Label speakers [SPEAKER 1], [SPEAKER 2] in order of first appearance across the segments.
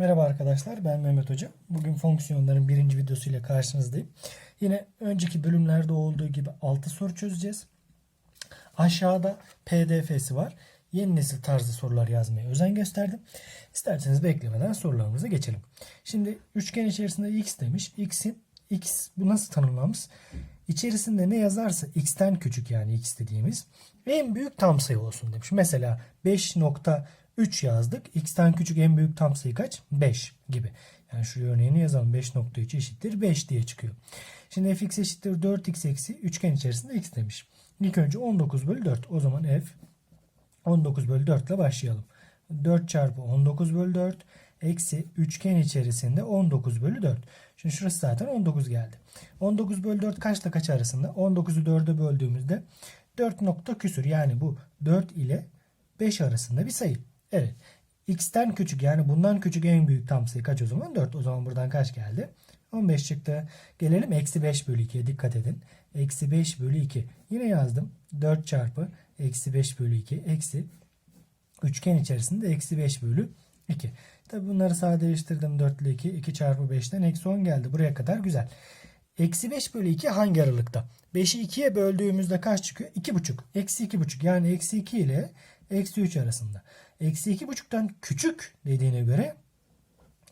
[SPEAKER 1] Merhaba arkadaşlar ben Mehmet Hoca. Bugün fonksiyonların birinci videosuyla karşınızdayım. Yine önceki bölümlerde olduğu gibi 6 soru çözeceğiz. Aşağıda pdf'si var. Yeni nesil tarzı sorular yazmaya özen gösterdim. İsterseniz beklemeden sorularımıza geçelim. Şimdi üçgen içerisinde x demiş. x'in x bu nasıl tanımlamış? İçerisinde ne yazarsa x'ten küçük yani x dediğimiz en büyük tam sayı olsun demiş. Mesela 5.3 yazdık. x'ten küçük en büyük tam sayı kaç? 5 gibi. Yani şu örneğini yazalım. 5.3 eşittir 5 diye çıkıyor. Şimdi fx eşittir 4x eksi üçgen içerisinde x demiş. İlk önce 19 bölü 4. O zaman f 19 bölü 4 ile başlayalım. 4 çarpı 19 bölü 4 eksi üçgen içerisinde 19 bölü 4. Şimdi şurası zaten 19 geldi. 19 bölü 4 kaçla kaç arasında? 19'u 4'e böldüğümüzde 4 nokta küsür yani bu 4 ile 5 arasında bir sayı. Evet. X'ten küçük yani bundan küçük en büyük tam sayı kaç o zaman? 4. O zaman buradan kaç geldi? 15 çıktı. Gelelim eksi 5 bölü 2'ye dikkat edin. Eksi 5 bölü 2. Yine yazdım. 4 çarpı eksi 5 bölü 2 eksi üçgen içerisinde eksi 5 bölü 2. Tabi bunları sadeleştirdim 4 ile 2. 2 çarpı 5'ten eksi 10 geldi. Buraya kadar güzel. Eksi 5 bölü 2 hangi aralıkta? 5'i 2'ye böldüğümüzde kaç çıkıyor? 2,5. Eksi 2,5 yani eksi 2 ile eksi 3 arasında. Eksi 2,5'tan küçük dediğine göre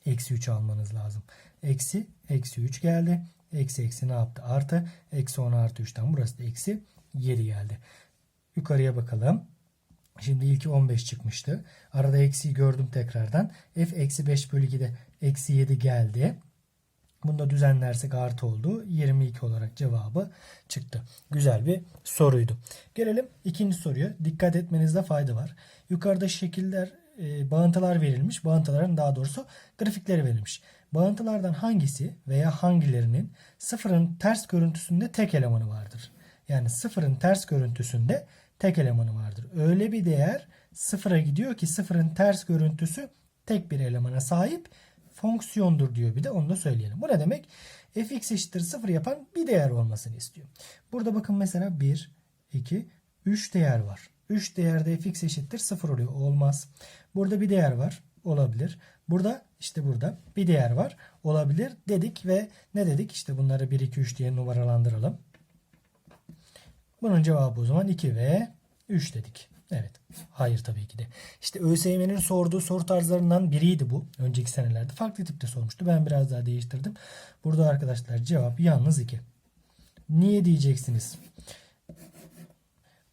[SPEAKER 1] eksi 3 almanız lazım. Eksi, eksi 3 geldi. Eksi eksi ne yaptı? Artı. Eksi 10 artı 3'ten burası da eksi 7 geldi. Yukarıya bakalım. Şimdi ilki 15 çıkmıştı. Arada eksiyi gördüm tekrardan. F eksi 5 bölü 2'de eksi 7 geldi. Bunu da düzenlersek artı oldu. 22 olarak cevabı çıktı. Güzel bir soruydu. Gelelim ikinci soruya. Dikkat etmenizde fayda var. Yukarıda şekiller, e, bağıntılar verilmiş. Bağıntıların daha doğrusu grafikleri verilmiş. Bağıntılardan hangisi veya hangilerinin sıfırın ters görüntüsünde tek elemanı vardır? Yani sıfırın ters görüntüsünde tek elemanı vardır. Öyle bir değer sıfıra gidiyor ki sıfırın ters görüntüsü tek bir elemana sahip fonksiyondur diyor bir de onu da söyleyelim. Bu ne demek? fx eşittir 0 yapan bir değer olmasını istiyor. Burada bakın mesela 1, 2, 3 değer var. 3 değerde fx eşittir 0 oluyor. Olmaz. Burada bir değer var. Olabilir. Burada işte burada bir değer var. Olabilir dedik ve ne dedik? İşte bunları 1, 2, 3 diye numaralandıralım. Bunun cevabı o zaman 2 ve 3 dedik. Evet. Hayır tabii ki de. İşte ÖSYM'nin sorduğu soru tarzlarından biriydi bu. Önceki senelerde. Farklı tipte sormuştu. Ben biraz daha değiştirdim. Burada arkadaşlar cevap yalnız 2. Niye diyeceksiniz?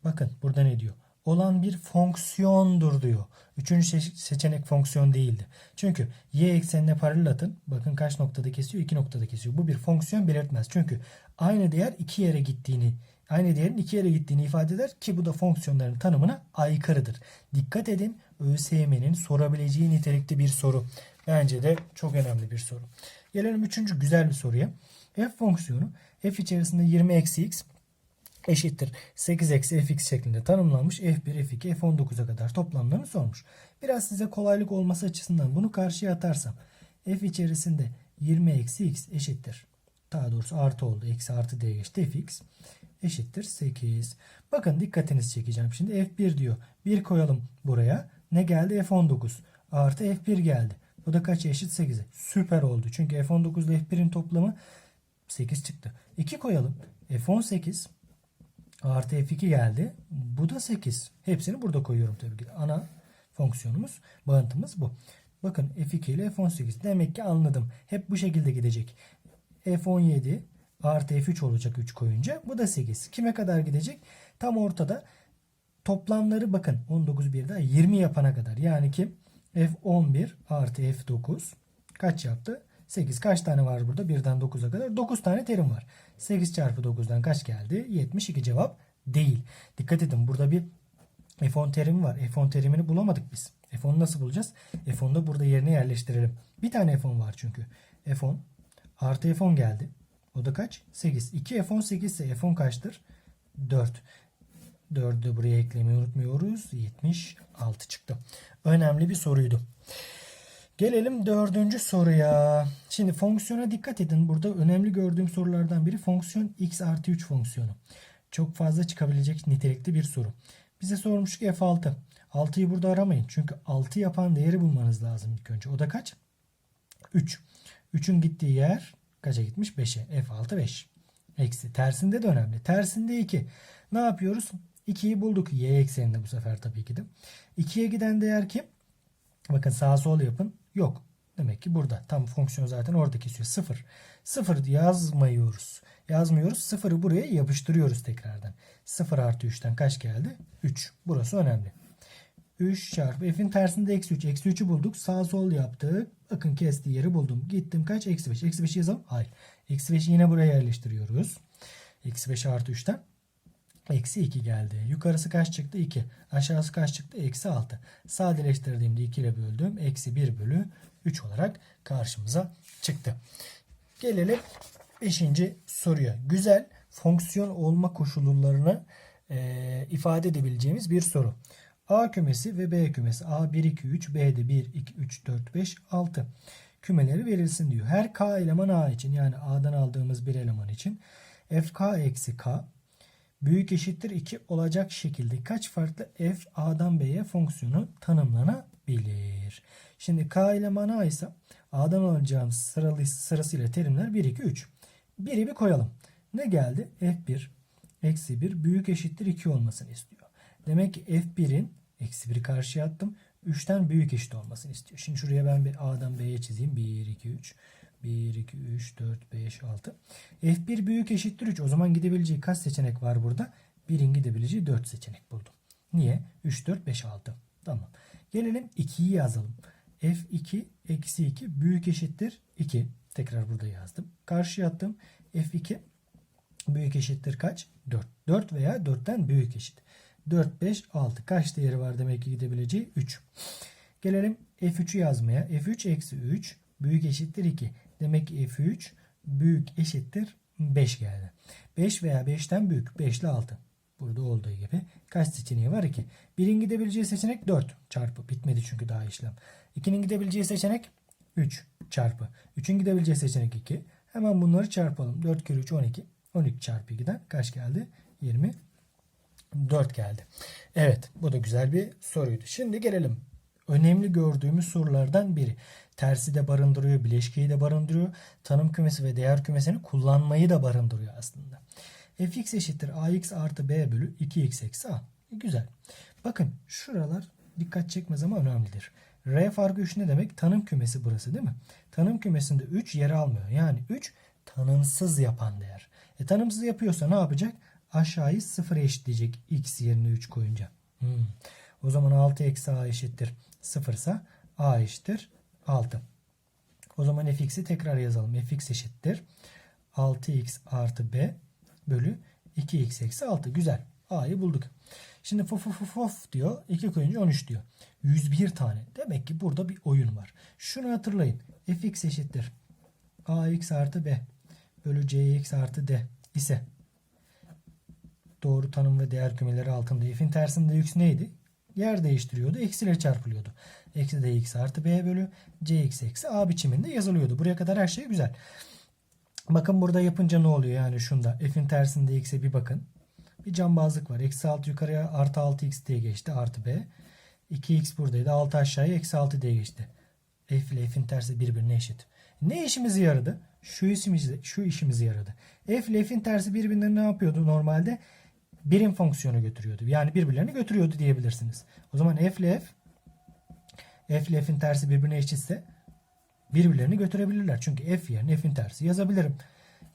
[SPEAKER 1] Bakın burada ne diyor? Olan bir fonksiyondur diyor. Üçüncü seçenek fonksiyon değildi. Çünkü y eksenine paralel atın. Bakın kaç noktada kesiyor? 2 noktada kesiyor. Bu bir fonksiyon belirtmez. Çünkü aynı değer iki yere gittiğini aynı değerin iki yere gittiğini ifade eder ki bu da fonksiyonların tanımına aykırıdır. Dikkat edin ÖSYM'nin sorabileceği nitelikte bir soru. Bence de çok önemli bir soru. Gelelim üçüncü güzel bir soruya. F fonksiyonu f içerisinde 20 eksi x eşittir 8 eksi fx şeklinde tanımlanmış. F1, F2, F19'a kadar toplamlarını sormuş. Biraz size kolaylık olması açısından bunu karşıya atarsam f içerisinde 20 eksi x eşittir. Daha doğrusu artı oldu. Eksi artı diye geçti. fx eşittir 8. Bakın dikkatinizi çekeceğim. Şimdi f1 diyor. 1 koyalım buraya. Ne geldi? f19 artı f1 geldi. Bu da kaç eşit 8'e? Süper oldu. Çünkü f19 ile f1'in toplamı 8 çıktı. 2 koyalım. f18 artı f2 geldi. Bu da 8. Hepsini burada koyuyorum tabii ki. Ana fonksiyonumuz, bağıntımız bu. Bakın f2 ile f18. Demek ki anladım. Hep bu şekilde gidecek. f17 artı f3 olacak 3 koyunca. Bu da 8. Kime kadar gidecek? Tam ortada. Toplamları bakın 19 bir daha 20 yapana kadar. Yani ki f11 artı f9 kaç yaptı? 8 kaç tane var burada? 1'den 9'a kadar 9 tane terim var. 8 çarpı 9'dan kaç geldi? 72 cevap değil. Dikkat edin burada bir F10 terimi var. F10 terimini bulamadık biz. F10'u nasıl bulacağız? F10'u da burada yerine yerleştirelim. Bir tane F10 var çünkü. F10 artı F10 geldi. O da kaç? 8. 2 F10 8 ise F10 kaçtır? 4. 4'ü de buraya eklemeyi unutmuyoruz. 76 çıktı. Önemli bir soruydu. Gelelim dördüncü soruya. Şimdi fonksiyona dikkat edin. Burada önemli gördüğüm sorulardan biri fonksiyon x artı 3 fonksiyonu. Çok fazla çıkabilecek nitelikli bir soru. Bize sormuş ki f6. 6'yı burada aramayın. Çünkü 6 yapan değeri bulmanız lazım ilk önce. O da kaç? 3. 3'ün gittiği yer kaça gitmiş? 5'e. F6 5. Eksi. Tersinde de önemli. Tersinde 2. Ne yapıyoruz? 2'yi bulduk. Y ekseninde bu sefer tabii ki de. 2'ye giden değer kim? Bakın sağ sol yapın. Yok. Demek ki burada. Tam fonksiyon zaten orada kesiyor. 0. 0 yazmıyoruz. Yazmıyoruz. 0'ı buraya yapıştırıyoruz tekrardan. 0 artı 3'ten kaç geldi? 3. Burası önemli. 3 çarpı f'in tersinde eksi 3. Eksi 3'ü bulduk. Sağ sol yaptık. Bakın kestiği yeri buldum. Gittim kaç? Eksi 5. Eksi 5'i yazalım. Hayır. Eksi 5'i yine buraya yerleştiriyoruz. Eksi 5 artı 3'ten Eksi 2 geldi. Yukarısı kaç çıktı? 2. Aşağısı kaç çıktı? Eksi 6. Sadeleştirdiğimde 2 ile böldüm. Eksi 1 bölü 3 olarak karşımıza çıktı. Gelelim 5. soruya. Güzel fonksiyon olma koşullarını e, ifade edebileceğimiz bir soru. A kümesi ve B kümesi. A 1, 2, 3, B'de 1, 2, 3, 4, 5, 6 kümeleri verilsin diyor. Her K eleman A için yani A'dan aldığımız bir eleman için FK eksi K büyük eşittir 2 olacak şekilde kaç farklı f a'dan b'ye fonksiyonu tanımlanabilir? Şimdi k elemanı a ise a'dan alacağımız sıralı, sırasıyla terimler 1, 2, 3. 1'i bir koyalım. Ne geldi? f1 eksi 1 büyük eşittir 2 olmasını istiyor. Demek ki f1'in eksi 1'i karşıya attım. 3'ten büyük eşit olmasını istiyor. Şimdi şuraya ben bir a'dan b'ye çizeyim. 1, 2, 3. 1, 2, 3, 4, 5, 6. F1 büyük eşittir 3. O zaman gidebileceği kaç seçenek var burada? 1'in gidebileceği 4 seçenek buldum. Niye? 3, 4, 5, 6. Tamam. Gelelim 2'yi yazalım. F2 eksi 2 büyük eşittir 2. Tekrar burada yazdım. Karşıya attım. F2 büyük eşittir kaç? 4. 4 veya 4'ten büyük eşit. 4, 5, 6. Kaç değeri var demek ki gidebileceği? 3. Gelelim F3'ü yazmaya. F3 eksi 3 büyük eşittir 2. Demek ki F3 büyük eşittir 5 geldi. 5 veya 5'ten büyük. 5 ile 6. Burada olduğu gibi. Kaç seçeneği var ki? 1'in gidebileceği seçenek 4 çarpı. Bitmedi çünkü daha işlem. 2'nin gidebileceği seçenek 3 çarpı. 3'ün gidebileceği seçenek 2. Hemen bunları çarpalım. 4 kere 3 12. 12 çarpı 2'den kaç geldi? 24 geldi. Evet bu da güzel bir soruydu. Şimdi gelelim. Önemli gördüğümüz sorulardan biri tersi de barındırıyor, bileşkeyi de barındırıyor. Tanım kümesi ve değer kümesini kullanmayı da barındırıyor aslında. fx eşittir ax artı b bölü 2x eksi a. Güzel. Bakın şuralar dikkat çekmez ama önemlidir. R farkı 3 ne demek? Tanım kümesi burası değil mi? Tanım kümesinde 3 yer almıyor. Yani 3 tanımsız yapan değer. E, tanımsız yapıyorsa ne yapacak? Aşağıyı 0'a eşitleyecek x yerine 3 koyunca. Hmm. O zaman 6 eksi a eşittir 0 ise a eşittir 6. O zaman fx'i tekrar yazalım. fx eşittir. 6x artı b bölü 2x eksi 6. Güzel. A'yı bulduk. Şimdi fof fof fof diyor. 2 koyunca 13 diyor. 101 tane. Demek ki burada bir oyun var. Şunu hatırlayın. fx eşittir. ax artı b bölü cx artı d ise doğru tanım ve değer kümeleri altında f'in tersinde x neydi? yer değiştiriyordu. Eksiyle çarpılıyordu. Eksi dx artı b bölü cx eksi a biçiminde yazılıyordu. Buraya kadar her şey güzel. Bakın burada yapınca ne oluyor yani şunda. F'in tersinde x'e bir bakın. Bir cambazlık var. Eksi 6 yukarıya artı 6x diye geçti. Artı b. 2x buradaydı. 6 aşağıya eksi 6 diye geçti. F ile f'in tersi birbirine eşit. Ne işimizi yaradı? Şu işimizi, şu işimizi yaradı. F ile f'in tersi birbirine ne yapıyordu normalde? Birim fonksiyonu götürüyordu. Yani birbirlerini götürüyordu diyebilirsiniz. O zaman f ile f f ile f'in tersi birbirine eşitse birbirlerini götürebilirler. Çünkü f yerine f'in tersi yazabilirim.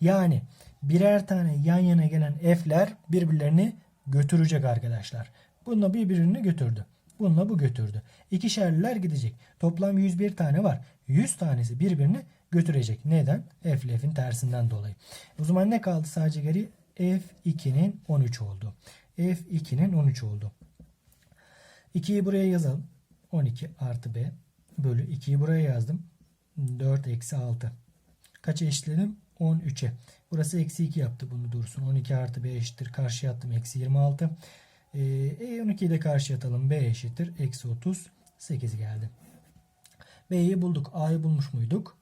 [SPEAKER 1] Yani birer tane yan yana gelen f'ler birbirlerini götürecek arkadaşlar. Bununla birbirini götürdü. Bununla bu götürdü. İkişerliler gidecek. Toplam 101 tane var. 100 tanesi birbirini götürecek. Neden? F ile f'in tersinden dolayı. O zaman ne kaldı sadece geri? F2'nin 13 oldu. F2'nin 13 oldu. 2'yi buraya yazalım. 12 artı B bölü 2'yi buraya yazdım. 4 eksi 6. Kaça eşitledim? 13'e. Burası eksi 2 yaptı bunu dursun. 12 artı B eşittir. Karşıya attım. Eksi 26. Ee, 12'yi de karşıya atalım. B eşittir. Eksi 38 geldi. B'yi bulduk. A'yı bulmuş muyduk?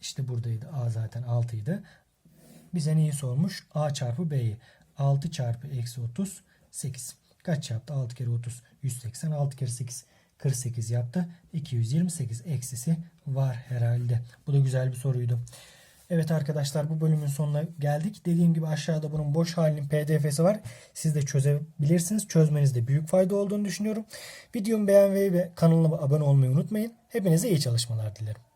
[SPEAKER 1] İşte buradaydı. A zaten 6 idi. Bize neyi sormuş? A çarpı B'yi. 6 çarpı eksi 30 8. Kaç yaptı? 6 kere 30 180. 6 kere 8 48 yaptı. 228 eksisi var herhalde. Bu da güzel bir soruydu. Evet arkadaşlar bu bölümün sonuna geldik. Dediğim gibi aşağıda bunun boş halinin pdf'si var. Siz de çözebilirsiniz. Çözmenizde büyük fayda olduğunu düşünüyorum. Videomu beğenmeyi ve kanalıma abone olmayı unutmayın. Hepinize iyi çalışmalar dilerim.